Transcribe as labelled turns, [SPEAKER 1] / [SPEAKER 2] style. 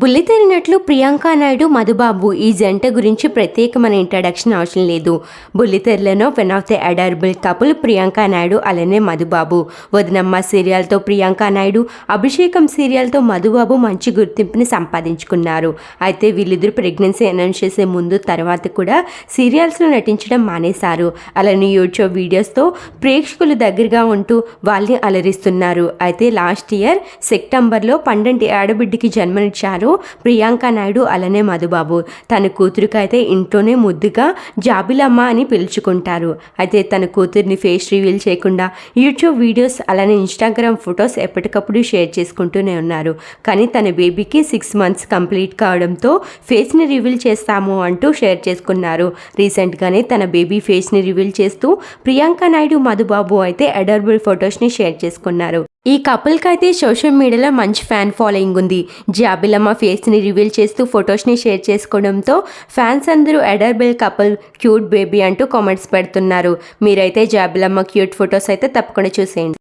[SPEAKER 1] బుల్లితెరినట్లు ప్రియాంక నాయుడు మధుబాబు ఈ జంట గురించి ప్రత్యేకమైన ఇంట్రడక్షన్ అవసరం లేదు. బుల్లితెరలో one of the adorable couple Priyanka Naidu అలానే మధుబాబు. వదినమ్మ సీరియల్తో ప్రియాంక నాయుడు అభిషేకం సీరియల్తో మధుబాబు మంచి గుర్తింపుని సంపాదించుకున్నారు. అయితే వీళ్ళిద్దరు ప్రెగ్నెన్సీ అనౌన్స్ చేసే ముందు తర్వాత కూడా సీరియల్స్లో నటించడం మానేశారు. అలానే యూట్యూబ్ వీడియోస్తో ప్రేక్షకులు దగ్గరగా ఉంటూ వాళ్ళని అలరిస్తున్నారు. అయితే లాస్ట్ ఇయర్ సెప్టెంబర్లో పండంటి ఆడబిడ్డకి జన్మనిచ్చారు ప్రియాంక నాయుడు అలానే మధుబాబు. తన కూతురికి అయితే ఇంట్లోనే ముద్దుగా జాబిలమ్మ అని పిలుచుకుంటారు. అయితే తన కూతుర్ని ఫేస్ రివీల్ చేయకుండా యూట్యూబ్ వీడియోస్ అలానే ఇన్స్టాగ్రామ్ ఫొటోస్ ఎప్పటికప్పుడు షేర్ చేసుకుంటూనే ఉన్నారు. కానీ తన బేబీకి సిక్స్ మంత్స్ కంప్లీట్ కావడంతో ఫేస్ని రివీల్ చేస్తాము అంటూ షేర్ చేసుకున్నారు. రీసెంట్గానే తన బేబీ ఫేస్ని రివీల్ చేస్తూ ప్రియాంక నాయుడు మధుబాబు అయితే అడర్బుల్ ఫొటోస్ని షేర్ చేసుకున్నారు. ఈ కపుల్కి అయితే సోషల్ మీడియాలో మంచి ఫ్యాన్ ఫాలోయింగ్ ఉంది. జాబిలమ్మ ఫేస్ని రివీల్ చేస్తూ ఫొటోస్ని షేర్ చేసుకోవడంతో ఫ్యాన్స్ అందరూ ఎడర్బిల్ కపుల్ క్యూట్ బేబీ అంటూ కామెంట్స్ పెడుతున్నారు. మీరైతే జాబిలమ్మ క్యూట్ ఫొటోస్ అయితే తప్పకుండా చూసేయండి.